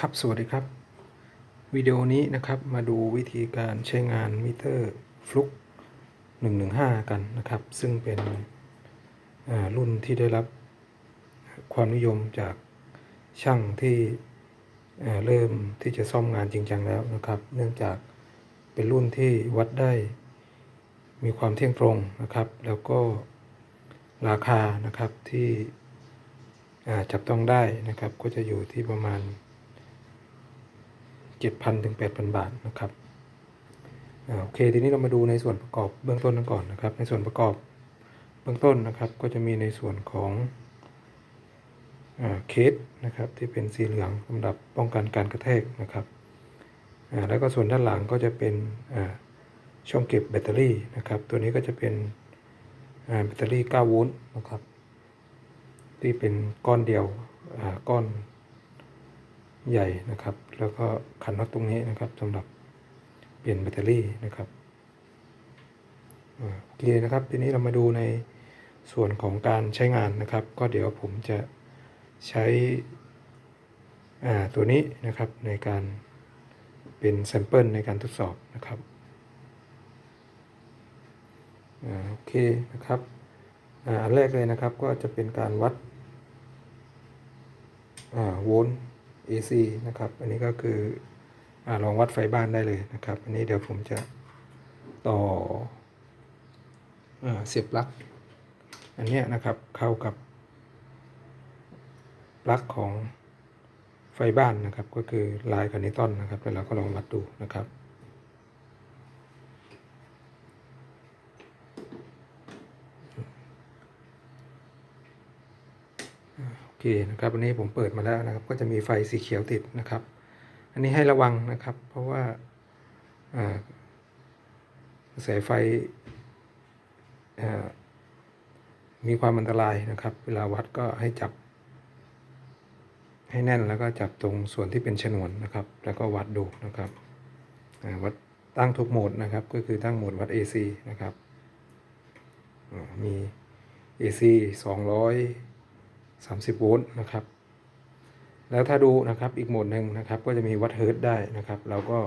ครับสวัสดีครับ วิดีโอนี้นะครับมาดูวิธีการใช้งานมิเตอร์ฟลุก115 กันนะครับ ซึ่งเป็นรุ่นที่ได้รับความนิยมจากช่างที่เริ่มที่จะซ่อมงานจริงจังแล้วนะครับ เนื่องจากเป็นรุ่นที่วัดได้มีความเที่ยงตรงนะครับ แล้วก็ราคานะครับที่จับต้องได้นะครับก็จะอยู่ที่ประมาณ 7,000ถึง8,000 บาทนะครับอ่าโอเคทีนี้เรามาดูในส่วนประกอบเบื้องต้นกันก่อนนะครับ ในส่วนประกอบเบื้องต้นนะครับ ก็จะมีในส่วนของอาเคสนะครับที่เป็นสีเหลืองสำหรับป้องกันการกระแทกนะครับอ่าแล้วก็ส่วนด้านหลังก็จะเป็นอ่าช่องเก็บแบตเตอรี่นะครับ ตัวนี้ก็จะเป็นอ่าแบตเตอรี่ 9 โวลต์นะครับ ที่เป็นก้อนเดียวอ่าก้อนใหญ่นะครับ แล้วก็ขันน็อตตรงนี้นะครับสำหรับเปลี่ยนแบตเตอรี่นะครับโอเคนะครับ ทีนี้เรามาดูในส่วนของการใช้งานนะครับ ก็เดี๋ยวผมจะใช้ตัวนี้นะครับในการเป็นแซมเปิลในการทดสอบนะครับอโอเคนะครับอันแรกเลยนะครับก็จะเป็นการวัดโวลต์ AC นะครับ อันนี้ก็คืออลองวัดไฟบ้านได้เลยนะครับ อันนี้เดี๋ยวผมจะต่ออเสียบปลั๊กอันนี้นะครับเข้ากับปลั๊กของไฟบ้านนะครับ ก็คือลายคอนิตอนนะครับแล้วเราก็ลองวัดดูนะครับ โอ เคนะครับวันนี้ผมเปิดมาแล้วนะครับ ก็จะมีไฟสีเขียวติดนะครับ อันนี้ให้ระวังนะครับ เพราะว่าอ่ากระแสไฟมีความอันตรายนะครับ เวลาวัดก็ให้จับ ให้แน่นแล้วก็จับตรงส่วนที่เป็นฉนวนนะครับ แล้วก็วัดดูนะครับวัดตั้งทุกโหมดนะครับ ก็คือตั้งโหมดวัด AC นะครับอ่ามี AC 200 30 โวลต์นะครับ แล้วถ้าดูนะครับอีกโหมดหนึ่งนะครับ ก็จะมีวัดเฮิร์ตได้นะครับ เราก็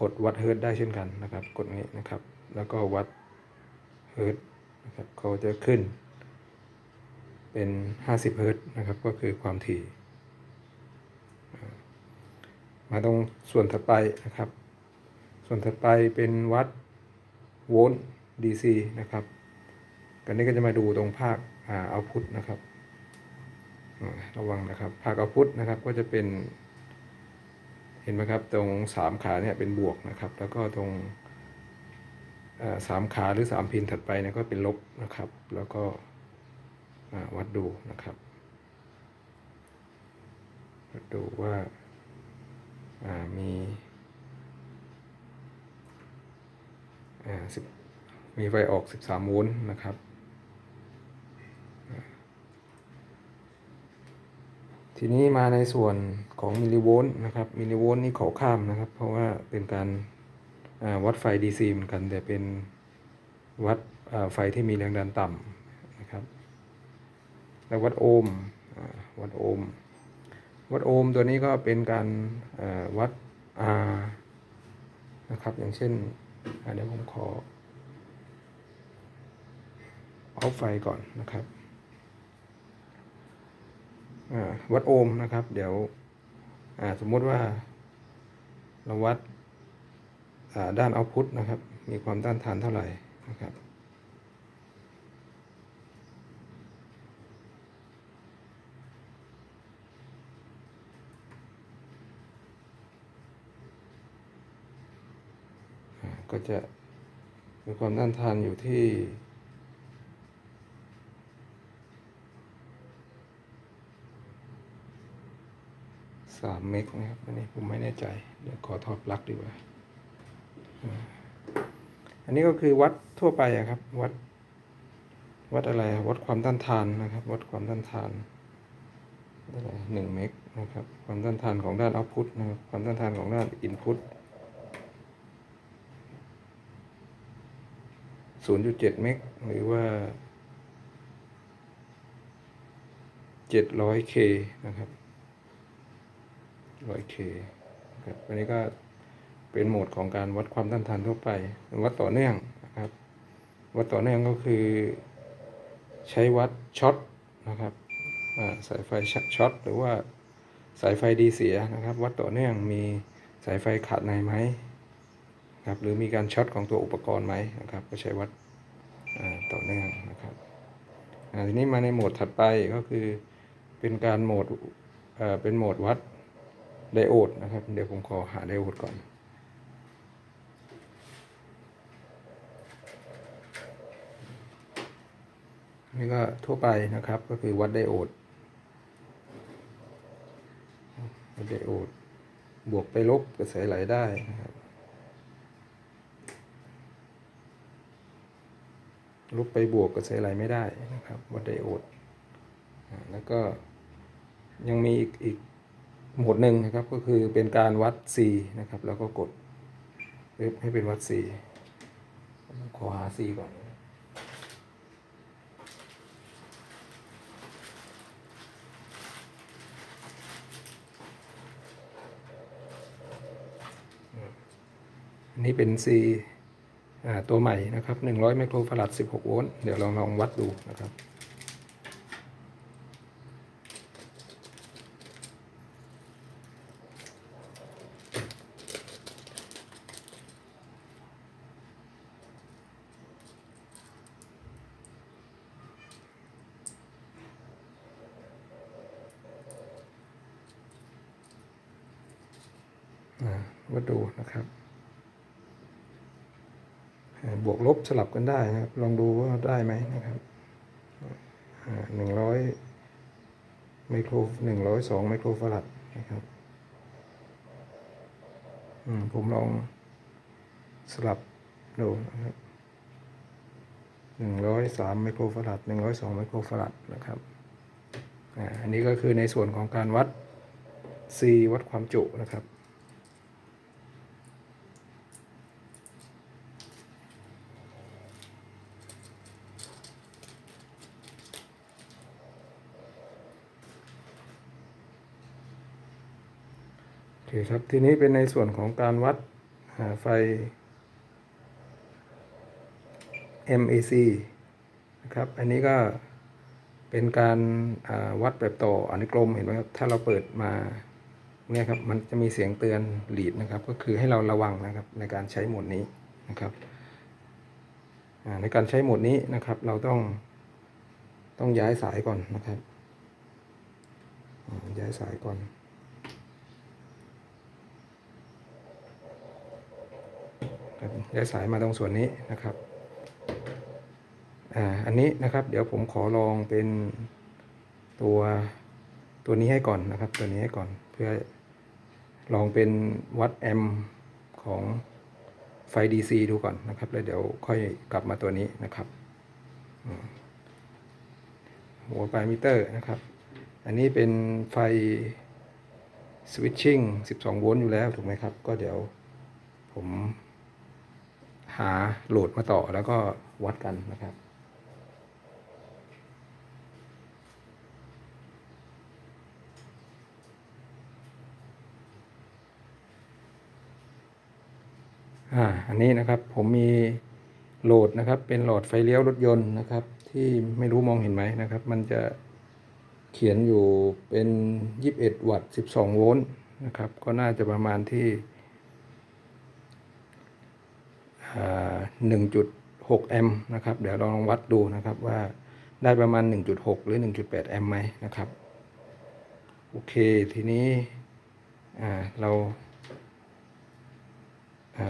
กดวัดเฮิร์ตได้เช่นกันนะครับ กดนี้นะครับ แล้วก็วัดเฮิร์ตนะครับเขาจะขึ้น เป็น 50 เฮิร์ตนะครับ ก็คือความถี่ มาตรงส่วนถัดไปนะครับ ส่วนถัดไปเป็นวัดโวลต์ DC นะครับกันนี้ก็จะมาดูตรงภาคเอาพุทนะครับ ระวังนะครับภาคพุทธนะครับก็จะเป็น เห็นไหมครับตรงสามขาเนี่ยเป็นบวกนะครับ แล้วก็ตรงสามขาหรือสามพินถัดไปเนี่ยก็เป็นลบนะครับ แล้วก็วัดดูนะครับวัดดูว่าามีมีไฟออก 13 โวลต์นะครับ ทีนี้มาในส่วนของมิลลิโวลต์นะครับ มิลลิโวลต์นี่เขาข้ามนะครับ เพราะว่าเป็นการวัดไฟ DC เหมือนกัน แต่เป็นวัดไฟที่มีแรงดันต่ำนะครับแล้ววัดโอห์มวัดโอห์มวัดโอห์มตัวนี้ก็เป็นการเอ่อวัด R นะครับ อย่างเช่นเดี๋ยวผมขอเอาไฟก่อนนะครับ วัดโอห์มนะครับ เดี๋ยวสมมติว่าเราวัดด้านเอาพุทนะครับ มีความต้านทานเท่าไหร่นะครับก็จะมีความต้านทานอยู่ที่ สามเมกนะครับ อันนี้ผมไม่แน่ใจ เดี๋ยวขอถอดปลั๊กดีกว่า อันนี้ก็คือวัดทั่วไปอะครับ วัด วัดอะไรวัดความต้านทานนะครับ วัดความต้านทานอะไรหนึ่งเมกนะครับ ความต้านทานของด้านเอาพุทนะครับ ความต้านทานของด้านอินพุต0.7เมกหรือว่า 700K นะครับ ร้อยเคครับอันนี้ก็เป็นโหมดของการวัดความต้านทานทั่วไป วัดต่อเนื่องนะครับ วัดต่อเนื่องก็คือ ใช้วัดช็อตนะครับสายไฟช็อตหรือว่าสายไฟดีเสียนะครับ วัดต่อเนื่องมีสายไฟขาดในไหมครับหรือมีการช็อตของตัวอุปกรณ์ไหมนะครับ ก็ใช้วัดต่อเนื่องนะครับทีนี้มาในโหมดถัดไปก็คือเป็นการโหมดเป็นโหมดวัด ไดโอดนะครับ เดี๋ยวผมขอหาไดโอดก่อน นี่ก็ทั่วไปนะครับ ก็คือวัดไดโอดวัดไดโอด บวกไปลบกระแสไหลได้นะครับลบไปบวกกระแสไหลไม่ได้นะครับวัดไดโอด แล้วก็ยังมีอีกอีก หมดหนึ่งนะครับก็คือเป็นการวัด C นะครับ แล้วก็กดปึ๊บให้เป็นวัด C ขอหา C ก่อนอันนี้เป็น C ตัวใหม่นะครับ 100 ไมโครฟาราด 16 โวลต์ เดี๋ยวเราลองวัดดูนะครับ อ่าวัดดูนะครับ บวกลบสลับกันได้นะครับ ลองดูว่าได้ไหมนะครับหนึ่งร้อยไมโครหนึ่งร้อยสองไมโครฟาราดนะครับผมลองสลับดูนะครับหนึ่งร้อยสามไมโครฟาราดหนึ่งร้อยสองไมโครฟาราดนะครับอันนี้ก็คือในส่วนของการวัด C วัดความจุนะครับ เคครับ ทีนี้เป็นในส่วนของการวัดไฟ MAC นะครับ อันนี้ก็เป็นการาวัดแบบต่ออนุกรมเห็นไหมครับ ถ้าเราเปิดมาเนี่ยครับ มันจะมีเสียงเตือนหลีดนะครับ ก็คือให้เราระวังนะครับในการใช้โหมดนี้นะครับในการใช้โหมดนี้นะครับ เราต้องต้องย้ายสายก่อนนะครับ ย้ายสายก่อน ครับ ย้ายสายมาตรงส่วนนี้นะครับอ่าอันนี้นะครับเดี๋ยวผมขอลองเป็นตัวตัวนี้ให้ก่อนนะครับ ตัวนี้ให้ก่อนเพื่อลองเป็นวัดแอมป์ของไฟ DC ดูก่อนนะครับ แล้วเดี๋ยวค่อยกลับมาตัวนี้นะครับหัวปลายมิเตอร์นะครับ อันนี้เป็นไฟสวิตชิ่ง 12 โวลต์อยู่แล้วถูกไหมครับ ก็เดี๋ยวผม หาโหลดมาต่อแล้วก็วัดกันนะครับอ่าอันนี้นะครับผมมีโหลดนะครับ เป็นหลอดไฟเลี้ยวรถยนต์นะครับ ที่ไม่รู้มองเห็นไหมนะครับ มันจะเขียนอยู่เป็น 21 วัตต์ 12 โวลต์นะครับ ก็น่าจะประมาณที่ 1.6 แอมป์นะครับ เดี๋ยวลองวัดดูนะครับว่าได้ประมาณ 1.6 หรือ 1.8 แอมป์ไหมนะครับ โอเค ทีนี้เรา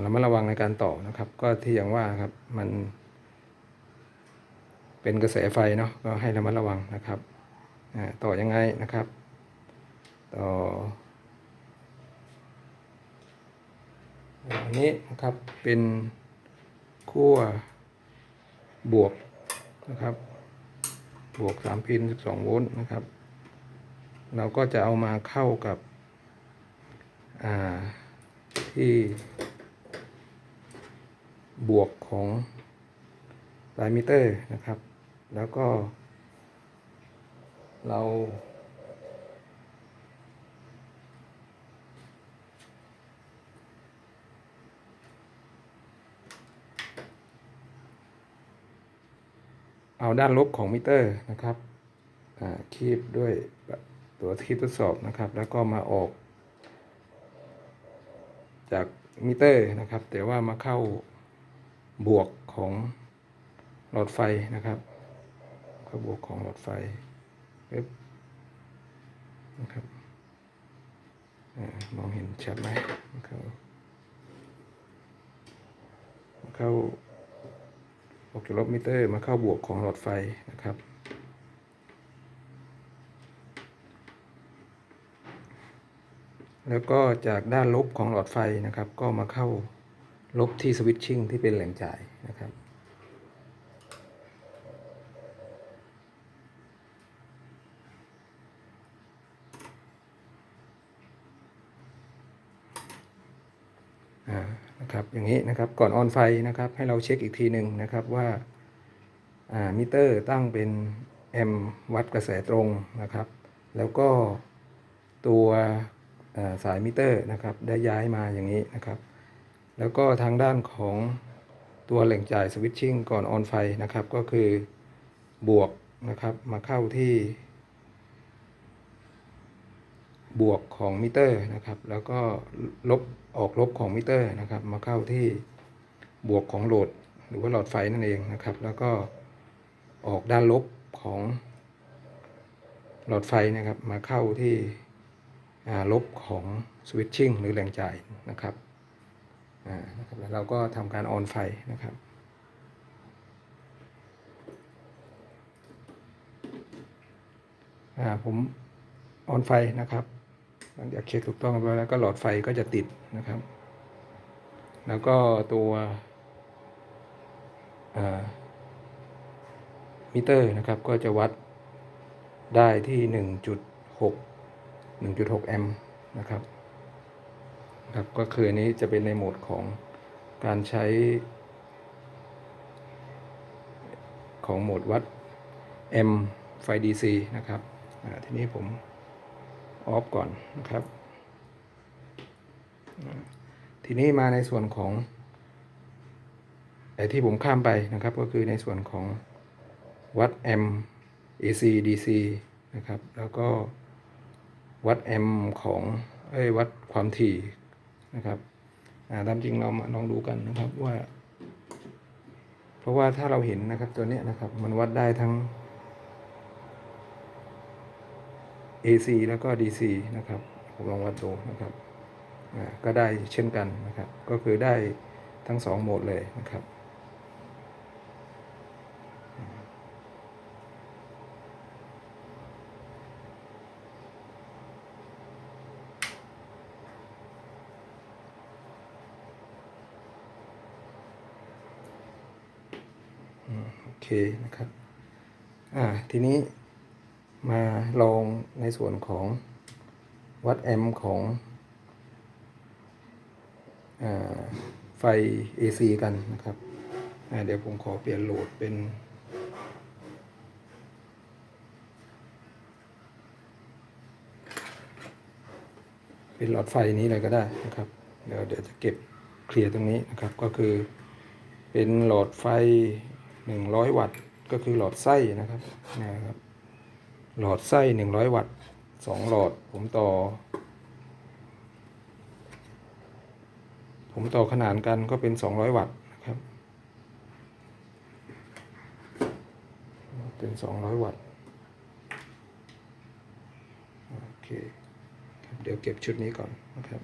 เรามาระวังในการต่อนะครับ ก็ที่อย่างว่าครับมัน เป็นกระแสไฟเนาะก็ให้ระมัดระวังนะครับต่อยังไงนะครับ ต่ออันนี้นะครับเป็น ขั้วบวกนะครับ บวก3พิน12โวลต์นะครับ เราก็จะเอามาเข้ากับที่บวกของไลมิเตอร์นะครับ แล้วก็เรา เอาด้านลบของมิเตอร์นะครับคีบด้วยตัวคีบทดสอบนะครับ แล้วก็มาออก จากมิเตอร์นะครับ แต่ว่ามาเข้าบวกของหลอดไฟนะครับ เข้าบวกของหลอดไฟปึ๊บนะครับอามองเห็นชัดไหมเข้าเข้า ออกจากลบมิเตอร์มาเข้าบวกของหลอดไฟนะครับ แล้วก็จากด้านลบของหลอดไฟนะครับ ก็มาเข้าลบที่สวิตชิ่งที่เป็นแหล่งจ่ายนะครับ อ่า นะครับ ก่อนออนไฟนะครับ ให้เราเช็คอีกทีหนึ่งนะครับว่าามิเตอร์ตั้งเป็นแอมป์วัดกระแสตรงนะครับ แล้วก็ตัวาสายมิเตอร์นะครับได้ย้ายมาอย่างนี้นะครับ แล้วก็ทางด้านของตัวแหล่งจ่ายสวิตชิ่งก่อนออนไฟนะครับ ก็คือบวกนะครับมาเข้าที่ บวกของมิเตอร์นะครับ แล้วก็ลบออกลบของมิเตอร์นะครับ มาเข้าที่บวกของโหลด หรือว่าหลอดไฟนั่นเองนะครับ แล้วก็ออกด้านลบของหลอดไฟนะครับ มาเข้าที่ลบของสวิตชิ่งหรือแรงจ่ายนะครับนะครับแล้วเราก็ทำการออนไฟนะครับผมออนไฟนะครับ หลังจากเช็คถูกต้องเรียบร้อยแล้วก็หลอดไฟก็จะติดนะครับ แล้วก็ตัวมิเตอร์นะครับก็จะวัดได้ที่ 1.6 1.6 แอมป์นะครับครับก็คือนนี้จะเป็นในโหมดของการใช้ ของโหมดวัด M ไฟ DC นะครับทีนี้ผม ออฟก่อนนะครับ ทีนี้มาในส่วนของไอ้ที่ผมข้ามไปนะครับก็คือในส่วนของวัดแอม AC DC นะครับ แล้วก็วัดแอมของเอ้ยวัดความถี่นะครับตามจริงเรามาลองดูกันนะครับว่า เพราะว่าถ้าเราเห็นนะครับตัวนี้นะครับ มันวัดได้ทั้ง AC แล้วก็ DC นะครับ ผมลองวัดดูนะครับก็ได้เช่นกันนะครับ ก็คือได้ทั้งสองโหมดเลยนะครับอืมโอเคนะครับ อ่า ทีนี้ มาลองในส่วนของวัดแอมป์ของอไฟ AC กันนะครับ เดี๋ยวผมขอเปลี่ยนโหลดเป็นเป็นหลอดไฟนี้เลยก็ได้นะครับ เดี๋ยวเดี๋ยวจะเก็บเคลียร์ตรงนี้นะครับ ก็คือเป็นหลอดไฟ 100 วัตต์ ก็คือหลอดไส้นะครับนะครับ หลอดไส้100วัตต์2หลอด ผมต่อ ผมต่อขนานกันก็เป็น200วัตต์นะครับ เป็น200วัตต์โอเค เดี๋ยวเก็บชุดนี้ก่อนนะครับ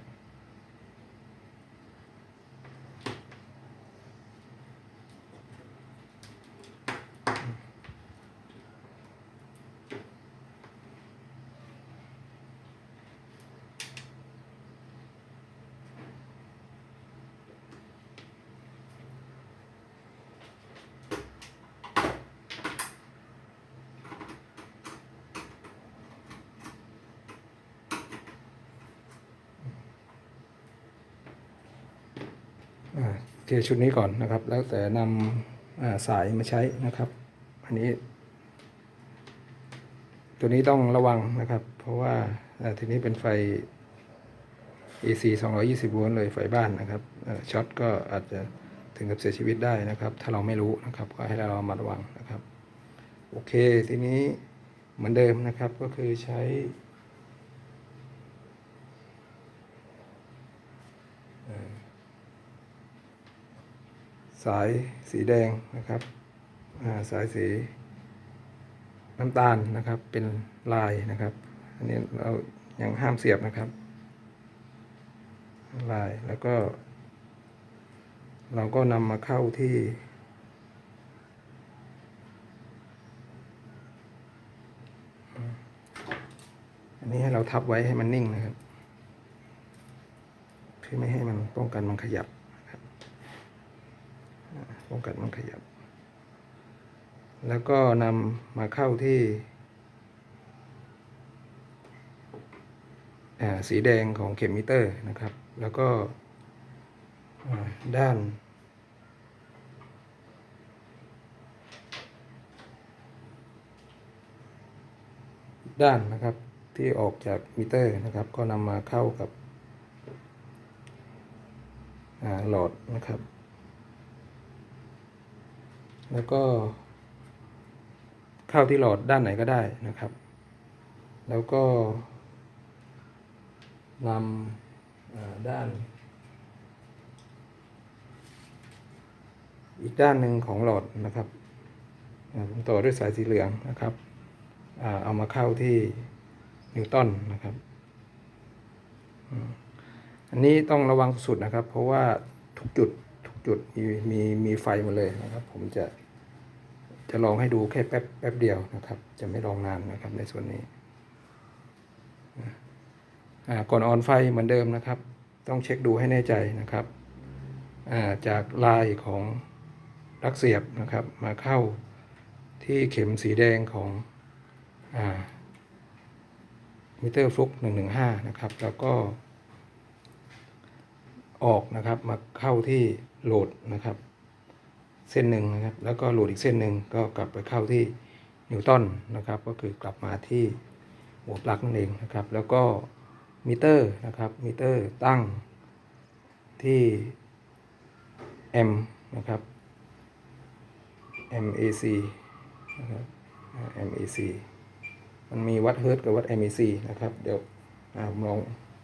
เทชุดนี้ก่อนนะครับ แล้วแต่นำาสายมาใช้นะครับ อันนี้ ตัวนี้ต้องระวังนะครับ เพราะว่าทีนี้เป็นไฟ AC 220 โวลต์เลยไฟบ้านนะครับช็อตก็อาจจะถึงกับเสียชีวิตได้นะครับ ถ้าเราไม่รู้นะครับก็ให้เราระมัดระวังนะครับ โอเค ทีนี้เหมือนเดิมนะครับก็คือใช้ สายสีแดงนะครับอ่าสายสีน้ำตาลนะครับเป็นลายนะครับ อันนี้เรายังห้ามเสียบนะครับ ลายแล้วก็ เราก็นำมาเข้าที่ อันนี้ให้เราทับไว้ให้มันนิ่งนะครับ เพื่อไม่ให้มันป้องกันมันขยับ นะครับอ่าป้องกันมันขยับ แล้วก็นำมาเข้าที่สีแดงของเข็มมิเตอร์นะครับ แล้วก็ด้าน ด้านนะครับที่ออกจากมิเตอร์นะครับ ก็นำมาเข้ากับหลอดนะครับ แล้วก็ เข้าที่หลอดด้านไหนก็ได้นะครับ แล้วก็นำด้าน อีกด้านหนึ่งของหลอดนะครับผมต่อด้วยสายสีเหลืองนะครับอเอามาเข้าที่นิวตันนะครับ อันนี้ต้องระวังสุดนะครับ เพราะว่าทุกจุด จุดมีมีมีไฟหมดเลยนะครับ ผมจะ จะลองให้ดูแค่แป๊บแป๊บเดียวนะครับ จะไม่ลองนานนะครับในส่วนนี้ก่อนออนไฟเหมือนเดิมนะครับ ต้องเช็คดูให้แน่ใจนะครับาจากลายของปลั๊กเสียบนะครับ มาเข้าที่เข็มสีแดงของอมิเตอร์ฟลุก115 นะครับ แล้วก็ออกนะครับมาเข้าที่ โหลดนะครับ เส้นหนึ่งนะครับ แล้วก็โหลดอีกเส้นหนึ่งก็กลับไปเข้าที่นิวตันนะครับ ก็คือกลับมาที่หัวปลั๊กนั่นเองนะครับ แล้วก็มิเตอร์นะครับมิเตอร์ตั้งที่ M นะครับ MAC นะครับ MAC มันมีวัดเฮิร์ตกับวัด MAC นะครับ เดี๋ยวผมลอง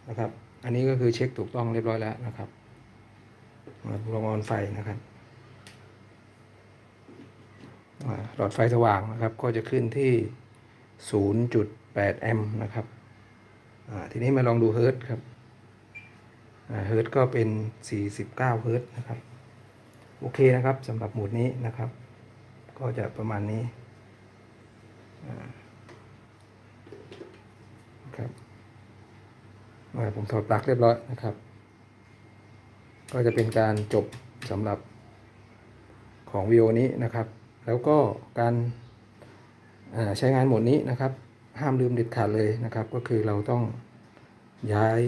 นะครับ อันนี้ก็คือเช็คถูกต้องเรียบร้อยแล้วนะครับ ลองออนไฟนะครับหลอดไฟสว่างนะครับ ก็จะขึ้นที่ 0.8 แอมป์นะครับทีนี้มาลองดูเฮิร์ตครับเฮิร์ตก็เป็น 49 เฮิร์ตนะครับ โอเคนะครับสำหรับโหมดนี้นะครับ ก็จะประมาณนี้ครับผมถอดปลั๊กเรียบร้อยนะครับ ก็จะเป็นการจบสำหรับของวิดีโอนี้นะครับ แล้วก็การใช้งานโหมดนี้นะครับ ห้ามลืมเด็ดขาดเลยนะครับ ก็คือเราต้องย้าย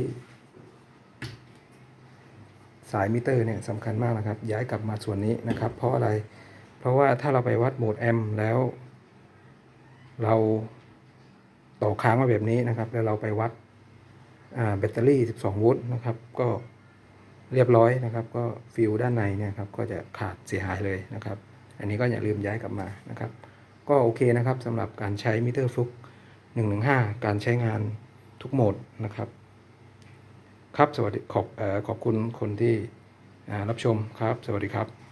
สายมิเตอร์เนี่ยสำคัญมากนะครับ ย้ายกลับมาส่วนนี้นะครับ เพราะอะไร เพราะว่าถ้าเราไปวัดโหมดแอมแล้ว เราต่อค้างมาแบบนี้นะครับ แล้วเราไปวัดแบตเตอรี่ 12 โวลต์นะครับ ก็ เรียบร้อยนะครับ ก็ฟิวด้านในเนี่ยครับก็จะขาดเสียหายเลยนะครับ อันนี้ก็อย่าลืมย้ายกลับมานะครับ ก็โอเคนะครับสำหรับการใช้มิเตอร์ฟลุก115 การใช้งานทุกโหมดนะครับ ครับสวัสดีขอบขอบคุณคนที่รับชมครับ สวัสดีครับ